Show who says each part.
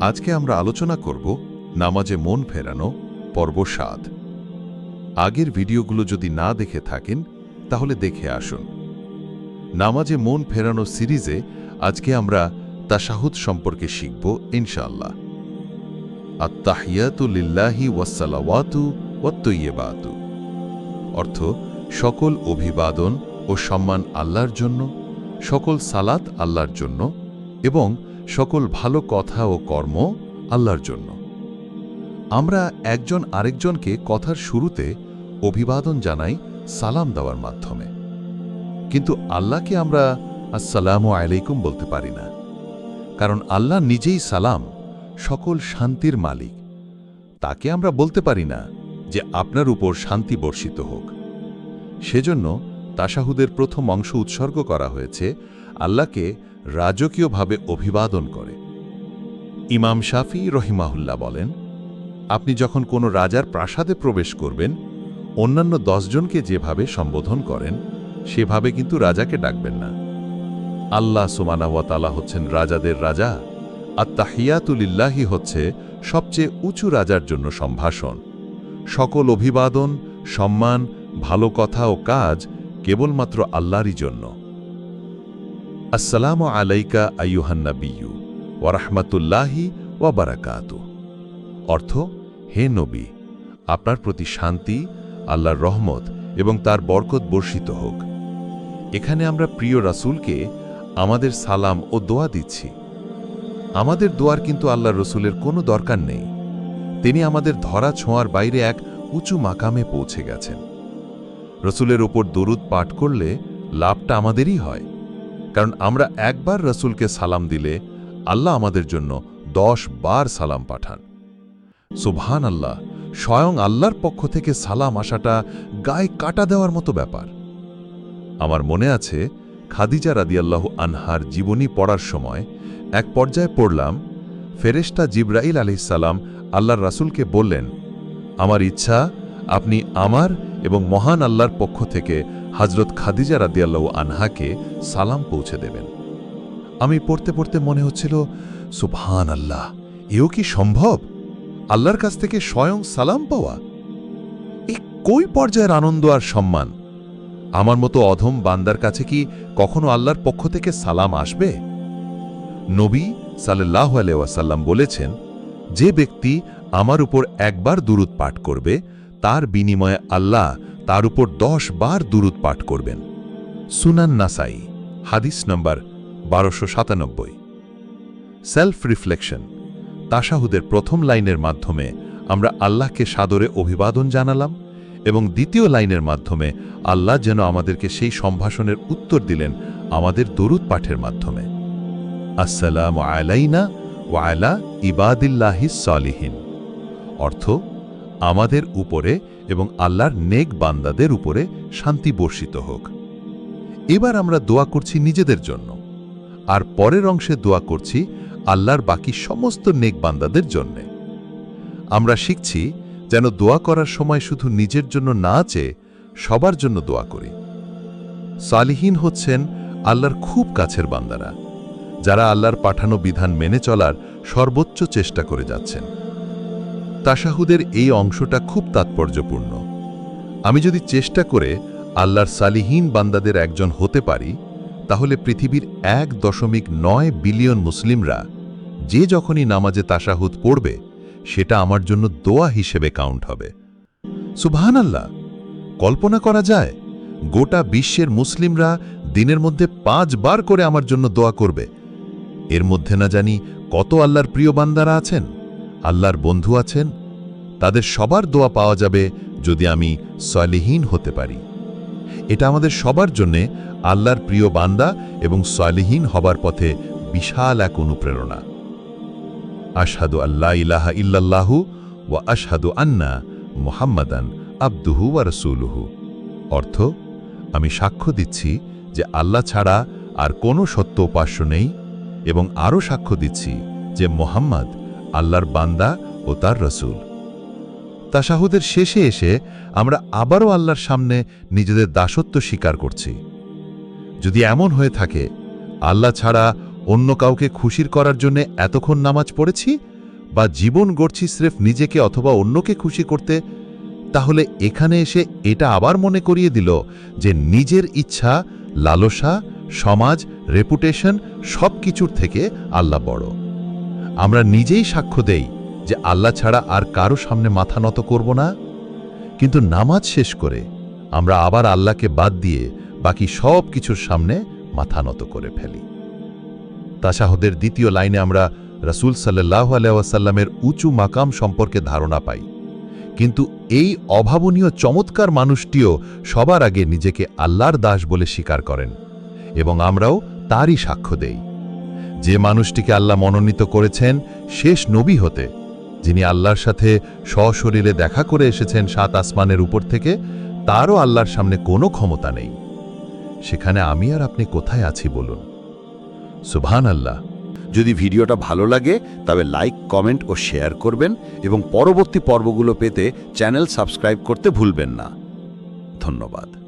Speaker 1: আজকে আমরা আলোচনা করব নামাজে মন ফেরানো, পর্ব সাত। আগের ভিডিওগুলো যদি না দেখে থাকেন, তাহলে দেখে আসুন। নামাজে মন ফেরানো সিরিজে আজকে আমরা তাশাহুদ সম্পর্কে শিখব ইনশাআল্লাহ। আত্মাহিয়াতু লিল্লাহি ওয়াসালাওয়াতু ওয়াত্তইয়েবাতু অর্থ, সকল অভিবাদন ও সম্মান আল্লাহর জন্য, সকল সালাত আল্লাহর জন্য এবং সকল ভালো কথা ও কর্ম আল্লাহর জন্য। আমরা একজন আরেকজনকে কথার শুরুতে অভিবাদন জানাই, সালাম দেওয়ার মাধ্যমে। কিন্তু আল্লাহকে আমরা আসসালামু আলাইকুম বলতে পারি না। কারণ আল্লাহ নিজেই সালাম, সকল শান্তির মালিক। তাকে আমরা বলতে পারি না যে আপনার উপর শান্তি বর্ষিত হোক। সেজন্য তাশাহুদের প্রথম অংশ উৎসর্গ করা হয়েছে আল্লাহকে রাজকীয়ভাবে অভিবাদন করে। ইমাম শাফি রহিমাহুল্লাহ বলেন, আপনি যখন কোনো রাজার প্রাসাদে প্রবেশ করবেন, অন্যান্য দশজনকে যেভাবে সম্বোধন করেন, সেভাবে কিন্তু রাজাকে ডাকবেন না। আল্লাহ সুমানাওয়াতালা হচ্ছেন রাজাদের রাজা আত্মাহিয়াতুলিল্লাহি হচ্ছে সবচেয়ে উঁচু রাজার জন্য সম্ভাষণ। সকল অভিবাদন, সম্মান, ভালো কথা ও কাজ কেবলমাত্র আল্লাহরই জন্য। আসসালামু আলাইকা আইয়ুহান্নাবিয়ু ওয়ারাহমাতুল্লাহি ওয়াবারাকাতু অর্থ, হে নবী, আপনার প্রতি শান্তি, আল্লাহর রহমত এবং তার বরকত বর্ষিত হোক। এখানে আমরা প্রিয় রাসূলকে আমাদের সালাম ও দোয়া দিচ্ছি। আমাদের দোয়ার কিন্তু আল্লাহ রসুলের কোনো দরকার নেই। তিনি আমাদের ধরা ছোঁয়ার বাইরে এক উঁচু মাকামে পৌঁছে গেছেন। রসুলের ওপর দরুদ পাঠ করলে লাভটা আমাদেরই হয়। কারণ আমরা একবার রসুলকে সালাম দিলে আল্লাহ আমাদের জন্য দশ বার সালাম পাঠান। সুবহান আল্লাহ স্বয়ং আল্লাহর পক্ষ থেকে সালাম আসাটা গায়ে কাটা দেওয়ার মতো ব্যাপার। আমার মনে আছে, খাদিজা রাদিয়াল্লাহু আনহার জীবনী পড়ার সময় এক পর্যায়ে পড়লাম, ফেরেশতা জিব্রাইল আলিসাল্লাম আল্লাহর রাসূলকে বললেন, আমার ইচ্ছা, আপনি আমার এবং মহান আল্লাহর পক্ষ থেকে হজরত খাদিজা রাদিয়াল্লাহু আনহাকে সালাম পৌঁছে দেবেন। আমি পড়তে পড়তে মনে হচ্ছিল সুবহান আল্লাহ এও কি সম্ভব? আল্লাহর কাছ থেকে স্বয়ং সালাম পাওয়া? এই কই পর্যায়ের আনন্দ আর সম্মান? আমার মতো অধম বান্দার কাছে কি কখনো আল্লাহর পক্ষ থেকে সালাম আসবে? নবী সাল্লাহ আলাইসাল্লাম বলেছেন, যে ব্যক্তি আমার উপর একবার দুরুদ পাঠ করবে তার বিনিময়ে আল্লাহ তার উপর দশ বার দুরুদ পাঠ করবেন। সুনান নাসাই, হাদিস নম্বর বারোশো সাতানব্বই। সেলফ রিফ্লেকশন তাশাহুদের প্রথম লাইনের মাধ্যমে আমরা আল্লাহকে সাদরে অভিবাদন জানালাম এবং দ্বিতীয় লাইনের মাধ্যমে আল্লাহ যেন আমাদেরকে সেই সম্ভাষণের উত্তর দিলেন আমাদের দরুদ পাঠের মাধ্যমে। আসসালাম আলাইনা ওয়ালা ইবাদিল্লাহি সলিহীন। অর্থ আমাদের উপরে এবং আল্লাহর নেক বান্দাদের উপরে শান্তি বর্ষিত হোক। এবার আমরা দোয়া করছি নিজেদের জন্য। আর পরের অংশে দোয়া করছি আল্লাহর বাকি সমস্ত নেক বান্দাদের জন্যে। আমরা শিখছি যেন দোয়া করার সময় শুধু নিজের জন্য না চেয়ে সবার জন্য দোয়া করি। সালিহীন হচ্ছেন আল্লাহর খুব কাছের বান্দারা, যারা আল্লাহর পাঠানো বিধান মেনে চলার সর্বোচ্চ চেষ্টা করে যাচ্ছেন। তাশাহুদের এই অংশটা খুব তাৎপর্যপূর্ণ। আমি যদি চেষ্টা করে আল্লাহর সালিহীন বান্দাদের একজন হতে পারি, তাহলে পৃথিবীর এক দশমিক নয় বিলিয়ন মুসলিমরা যে যখনই নামাজে তাসাহুদ পড়বে, সেটা আমার জন্য দোয়া হিসেবে কাউন্ট হবে। সুবহান আল্লাহ কল্পনা করা যায়, গোটা বিশ্বের মুসলিমরা দিনের মধ্যে পাঁচবার করে আমার জন্য দোয়া করবে। এর মধ্যে না জানি কত আল্লাহর প্রিয় বান্দারা আছেন। আল্লাহর বন্ধু আছেন, তাদের সবার দোয়া পাওয়া যাবে যদি আমি সলিহীন হতে পারি। এটা আমাদের সবার জন্যে আল্লাহর প্রিয় বান্দা এবং সলিহীন হবার পথে বিশাল এক অনুপ্রেরণা। আশহাদু আল্লাহ ইলাহা ইল্লাল্লাহু ওয়া আশহাদু আন্না মোহাম্মদান আব্দুহু ওয়া রসুলুহু। অর্থ, আমি সাক্ষ্য দিচ্ছি যে আল্লাহ ছাড়া আর কোনো সত্য উপাস্য নেই এবং আরও সাক্ষ্য দিচ্ছি যে মোহাম্মদ আল্লাহর বান্দা ও তার রসুল। তাশাহুদের শেষে এসে আমরা আবারও আল্লাহর সামনে নিজেদের দাসত্ব স্বীকার করছি। যদি এমন হয়ে থাকে, আল্লাহ ছাড়া অন্য কাউকে খুশির করার জন্য এতক্ষণ নামাজ পড়েছি বা জীবন গড়ছি স্রেফ নিজেকে অথবা অন্যকে খুশি করতে, তাহলে এখানে এসে এটা আবার মনে করিয়ে দিল যে নিজের ইচ্ছা, লালসা, সমাজ রেপুটেশন সব কিছুর থেকে আল্লাহ বড়। আমরা নিজেই সাক্ষ্য দেই যে আল্লাহ ছাড়া আর কারও সামনে মাথা নত করব না। কিন্তু নামাজ শেষ করে আমরা আবার আল্লাহকে বাদ দিয়ে বাকি সব কিছুর সামনে মাথা নত করে ফেলি। তাশাহদের দ্বিতীয় লাইনে আমরা রাসূল সাল্লাহ আলাইসাল্লামের উঁচু মাকাম সম্পর্কে ধারণা পাই। কিন্তু এই অভাবনীয় চমৎকার মানুষটিও সবার আগে নিজেকে আল্লাহর দাস বলে স্বীকার করেন এবং আমরাও তারই সাক্ষ্য দেই। যে মানুষটিকে আল্লাহ মনোনীত করেছেন শেষ নবী হতে, যিনি আল্লাহর সাথে সশরীরে দেখা করে এসেছেন সাত আসমানের উপর থেকে, তারও আল্লাহর সামনে কোনো ক্ষমতা নেই। সেখানে আমি আর আপনি কোথায় আছি বলুন? সুবহান আল্লাহ
Speaker 2: যদি ভিডিওটা ভালো লাগে, তবে লাইক, কমেন্ট ও শেয়ার করবেন এবং পরবর্তী পর্বগুলো পেতে চ্যানেল সাবস্ক্রাইব করতে ভুলবেন না। ধন্যবাদ।